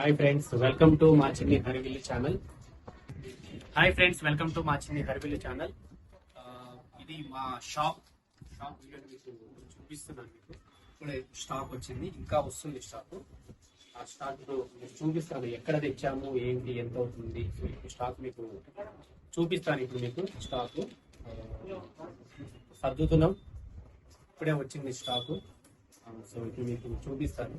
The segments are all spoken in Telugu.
హాయ్ ఫ్రెండ్స్ వెల్కమ్ టు మా Chinni Harivilli channel hi friends welcome to మా చిన్ని హరివిల్లి ఛానల్ ఇది మా షాప్ షాప్ వీడియో మీకు చూపిస్తున్నాను మీకు. ఇప్పుడే స్టాక్ వచ్చింది ఇంకా వస్తుంది స్టాక్ ఆ స్టాక్ మీకు చూపిస్తాను ఎక్కడ తెచ్చాము ఏంటి ఎంత అవుతుంది. స్టాక్ మీకు చూపిస్తాను ఇప్పుడు మీకు స్టాక్ సర్దుతున్నాం. ఇప్పుడే వచ్చింది స్టాక్ సో ఇప్పుడు మీకు చూపిస్తాను.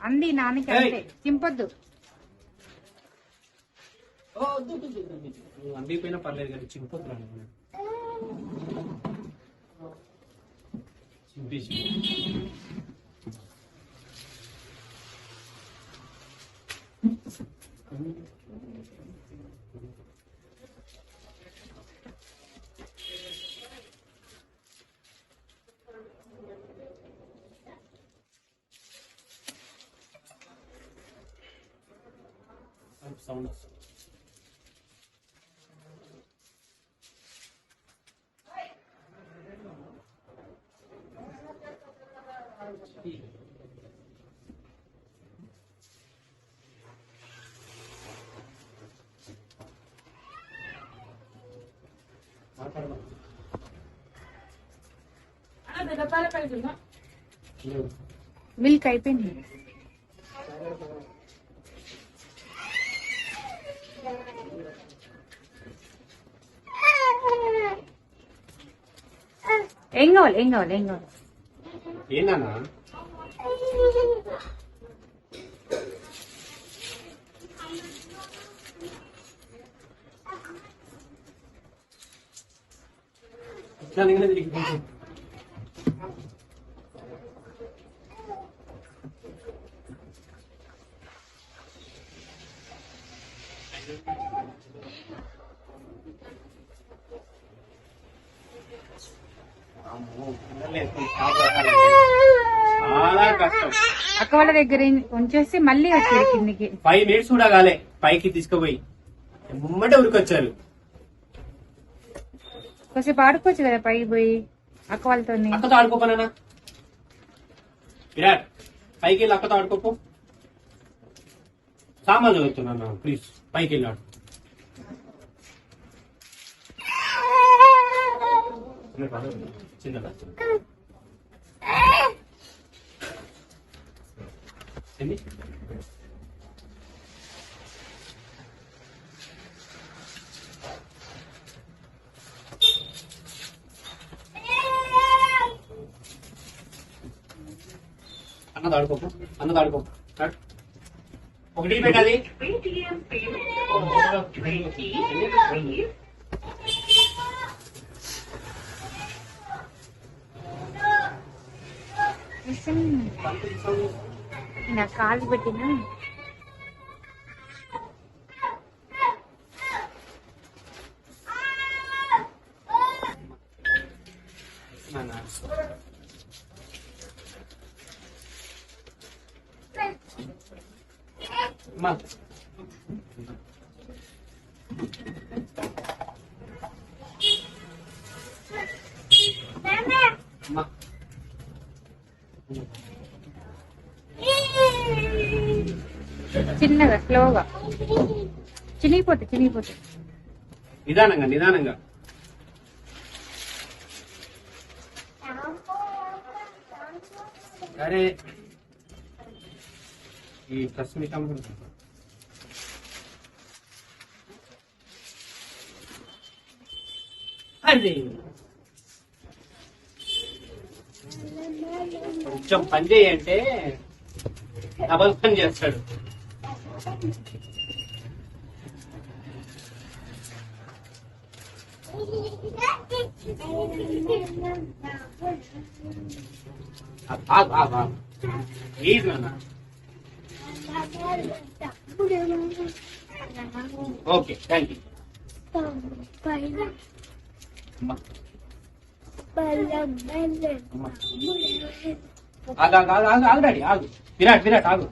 అంది నాన్నకి. అంతే చింపొద్దు. నువ్వు అందిపోయినా పర్లేదు కానీ చింపొద్దురా నువ్వు. చింపేసి సౌండ్ వస్తుంది. మిల్క్ అయిపోయింది. ఏం కావాలి ఏం కావాలి ఏం కావాలి ఏందన్నా దానికనే చాలా కష్టం. అక్క వాళ్ళ దగ్గర ఉంచేసి మళ్ళీ వచ్చారు కిందికి. ఫైవ్ మినిట్స్ కూడా కాలే పైకి తీసుకుపోయి. ముమ్మటే ఉరికొచ్చారు. కొంచెం ఆడుకోవచ్చు కదా పైకి పోయి అక్క వాళ్ళతో అక్కతో ఆడుకోపనా విరాట్ పైకి వెళ్ళి అక్కతో ఆడుకోపో. సామాన్ చదువుతున్నా ప్లీజ్ పైకి వెళ్ళి ఆడు చిన్నదా ఏంది అన్నది ఆడుకోపు అన్నది ఆడుకోపు నడు. ఒకటి పెట్టాలి. ನಾ ಕಾಲು mẹ Mal. Mama. Mama. చిన్నగా స్లోగా చినిగిపోతే చినిగిపోతే. నిదానంగా నిదానంగా. అరే ఈ కస్మితం అరే కొంచెం పని చేయంటే డబల్ పని చేస్తాడు. ఆగు, ఆగు, ఆగు. ప్లీజ్ నాన్న ఓకే థ్యాంక్ యూ అమ్మా అమ్మా ఆగు ఆగు ఆగు ఆగు ఆగు డాడీ ఆగు విరాట్ విరాట్ ఆగు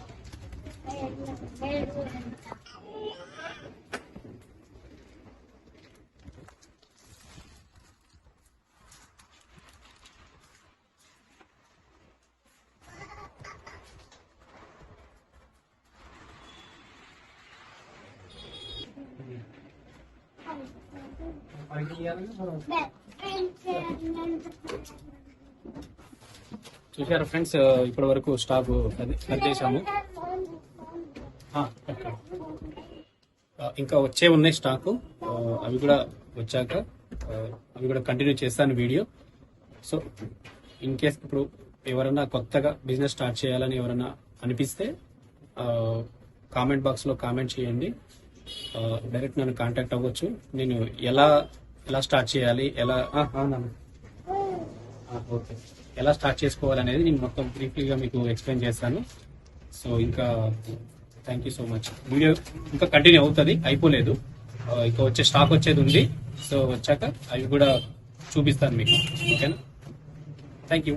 చూసారా ఫ్రెండ్స్ ఇప్పటి వరకు స్టాక్ సర్దేశాము ఇంకా వచ్చే ఉన్నాయి స్టాక్. అవి కూడా వచ్చాక అవి కూడా కంటిన్యూ చేస్తాను వీడియో. సో ఇన్ కేస్ ఇప్పుడు ఎవరైనా కొత్తగా బిజినెస్ స్టార్ట్ చేయాలని ఎవరైనా అనిపిస్తే కామెంట్ బాక్స్లో కామెంట్ చేయండి. డైరెక్ట్ నన్ను కాంటాక్ట్ అవ్వచ్చు. నేను ఎలా ఎలా స్టార్ట్ చేయాలి ఎలా ఓకే. ఎలా స్టార్ట్ చేసుకోవాలనేది నేను మొత్తం బ్రీఫ్లీగా మీకు ఎక్స్ప్లెయిన్ చేస్తాను. సో ఇంకా thank you so much video ఇంకా కంటిన్యూ అవుతుంది అయిపోలేదు. ఇంకా వచ్చే స్టాక్ వచ్చేది ఉంది. సో వచ్చాక అవి కూడా చూపిస్తాను మీకు. ఓకేనా థ్యాంక్ యూ